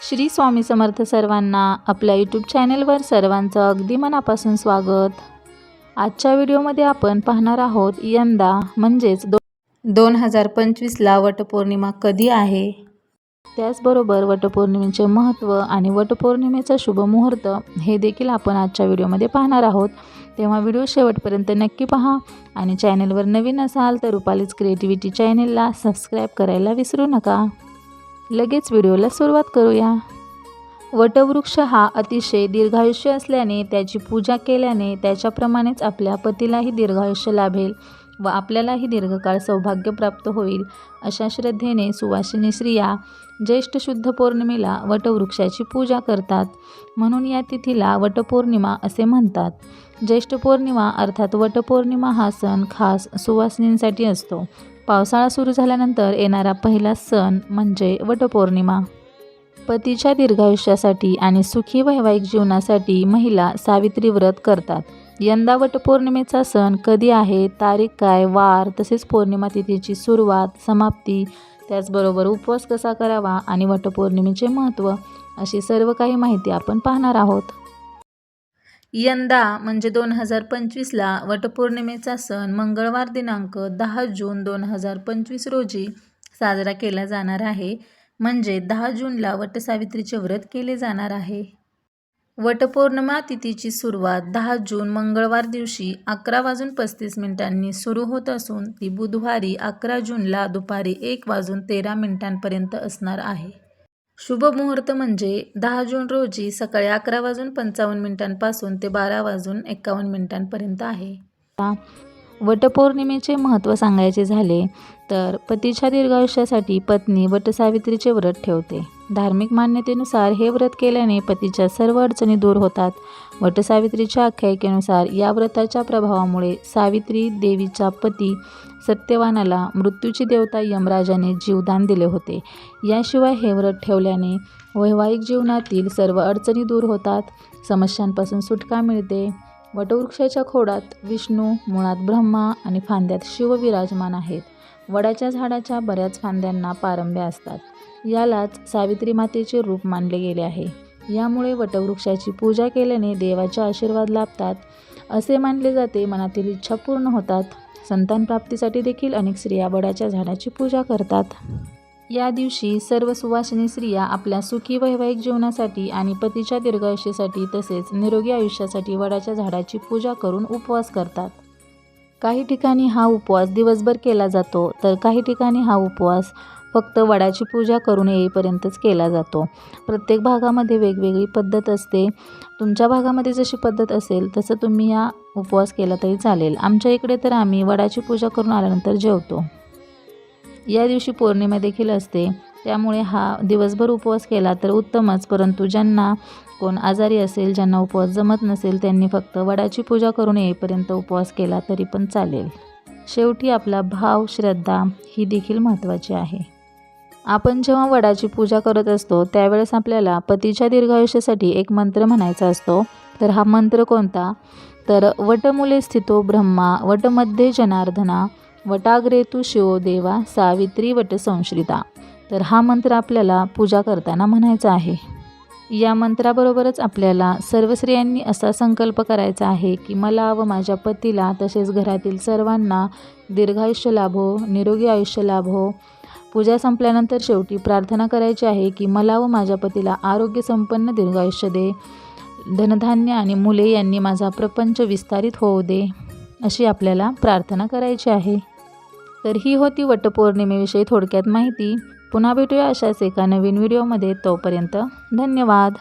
श्री स्वामी समर्थ सर्वांना आपल्या यूट्यूब चॅनेलवर सर्वांचं अगदी मनापासून स्वागत. आजच्या व्हिडिओमध्ये आपण पाहणार आहोत यंदा म्हणजेच दो दोन हजार पंचवीसला वटपौर्णिमा कधी आहे? त्याचबरोबर वटपौर्णिमेचे महत्त्व आणि वटपौर्णिमेचा शुभ मुहूर्त हे देखील आपण आजच्या व्हिडिओमध्ये पाहणार आहोत. तेव्हा व्हिडिओ शेवटपर्यंत नक्की पहा आणि चॅनलवर नवीन असाल तर रुपालीच क्रिएटिव्हिटी चॅनेलला सबस्क्राईब करायला विसरू नका. लगेच व्हिडिओला सुरुवात करूया. वटवृक्ष हा अतिशय दीर्घायुष्य असल्याने त्याची पूजा केल्याने त्याच्याप्रमाणेच आपल्या पतीलाही दीर्घायुष्य लाभेल व आपल्यालाही दीर्घकाळ सौभाग्य प्राप्त होईल अशा श्रद्धेने सुवासिनी स्त्रिया ज्येष्ठ शुद्ध पौर्णिमेला वटवृक्षाची पूजा करतात. म्हणून या तिथीला वटपौर्णिमा असे म्हणतात. ज्येष्ठ पौर्णिमा अर्थात वटपौर्णिमा हा सण खास सुवासिनींसाठी असतो. पावसाळा सुरू झाल्यानंतर येणारा पहिला सण म्हणजे वटपौर्णिमा. पतीच्या दीर्घायुष्यासाठी आणि सुखी वैवाहिक जीवनासाठी महिला सावित्री व्रत करतात. यंदा वटपौर्णिमेचा सण कधी आहे तारीख काय वार तसेच पौर्णिमा तिथीची सुरुवात समाप्ती त्याचबरोबर उपवास कसा करावा आणि वटपौर्णिमेचे महत्त्व अशी सर्व काही माहिती आपण पाहणार आहोत. यंदा म्हणजे दोन हजार पंचवीसला वटपौर्णिमेचा सण मंगळवार दिनांक दहा जून दोन हजार पंचवीस रोजी साजरा केला जाणार आहे. म्हणजे दहा जूनला वटसावित्रीचे व्रत केले जाणार आहे. वटपौर्णिमा तिथीची सुरुवात दहा जून मंगळवार दिवशी अकरा वाजून पस्तीस मिनिटांनी सुरू होत असून ती बुधवारी अकरा जूनला दुपारी एक वाजून तेरा मिनिटांपर्यंत असणार आहे. शुभ मुहूर्त म्हणजे दहा जून रोजी सकाळी अकरा वाजून पंचावन्न मिनिटांपासून ते बारा वाजून एकावन्न मिनिटांपर्यंत आहे. वटपौर्णिमेचे महत्त्व सांगायचे झाले तर पतीच्या दीर्घायुष्यासाठी पत्नी वटसावित्रीचे व्रत ठेवते. धार्मिक मान्यतेनुसार हे व्रत केल्याने पतीच्या सर्व अडचणी दूर होतात. वटसावित्रीच्या आख्यायिकेनुसार या व्रताच्या प्रभावामुळे सावित्री देवीचा पती सत्यवानाला मृत्यूची देवता यमराजाने जीवदान दिले होते. याशिवाय हे व्रत ठेवल्याने वैवाहिक जीवनातील सर्व अडचणी दूर होतात. समस्यांपासून सुटका मिळते. वटवृक्षाच्या खोडात विष्णू मुळात ब्रह्मा आणि फांद्यात शिव विराजमान आहेत. वडाच्या झाडाच्या बऱ्याच फांद्यांना पारंब्या असतात. यालाच सावित्री मातेचे रूप मानले गेले आहे. यामुळे वटवृक्षाची पूजा केल्याने देवाचे आशीर्वाद लाभतात असे मानले जाते. मनातील इच्छा पूर्ण होतात. संतान प्राप्तीसाठी देखील अनेक स्त्रिया वडाच्या झाडाची पूजा करतात. या दिवशी सर्व सुवासिनी स्त्रिया आपल्या सुखी वैवाहिक जीवनासाठी आणि पतीच्या दीर्घायुष्यासाठी तसेच निरोगी आयुष्यासाठी वडाच्या झाडाची पूजा करून उपवास करतात. काही ठिकाणी हा उपवास दिवसभर केला जातो तर काही ठिकाणी हा उपवास फक्त वडाची पूजा करून येईपर्यंतच केला जातो. प्रत्येक भागामध्ये वेगवेगळी पद्धत असते. तुमच्या भागामध्ये जशी पद्धत असेल तसं तुम्ही या उपवास केला तरी चालेल. आमच्या इकडे तर आम्ही वडाची पूजा करून आल्यानंतर जेवतो. या दिवशी पौर्णिमा देखील असते. त्यामुळे हा दिवसभर उपवास केला तर उत्तमच. परंतु ज्यांना कोण आजारी असेल ज्यांना उपवास जमत नसेल त्यांनी फक्त वडाची पूजा करून येईपर्यंत उपवास केला तरी पण चालेल. शेवटी आपला भाव श्रद्धा ही देखील महत्त्वाची आहे. आपण जेव्हा वडाची पूजा करत असतो त्यावेळेस आपल्याला पतीच्या दीर्घायुष्यासाठी एक मंत्र म्हणायचा असतो. तर हा मंत्र कोणता? तर वटमुले स्थितो ब्रह्मा वटमध्ये जनार्दना वटाग्रे तू शिवदेवा सावित्री वटसंश्रिता तर हा मंत्र आपल्याला पूजा करताना म्हणायचा आहे. या मंत्राबरोबरच आपल्याला सर्व स्त्रियांनी असा संकल्प करायचा आहे की मला व माझ्या पतीला तसेच घरातील सर्वांना दीर्घायुष्य लाभो निरोगी आयुष्य लाभो पूजा संपल्यानंतर शेवटी प्रार्थना करायची आहे की मला व माझ्या पतीला आरोग्य संपन्न दीर्घायुष्य दे. धनधान्य आणि मुले यांनी माझा प्रपंच विस्तारित होऊ दे अशी आपल्याला प्रार्थना करायची आहे. तर ही होती वटपौर्णिमेविषयी थोडक्यात माहिती. पुन्हा भेटूया अशाच एका नवीन व्हिडिओमध्ये. तोपर्यंत धन्यवाद.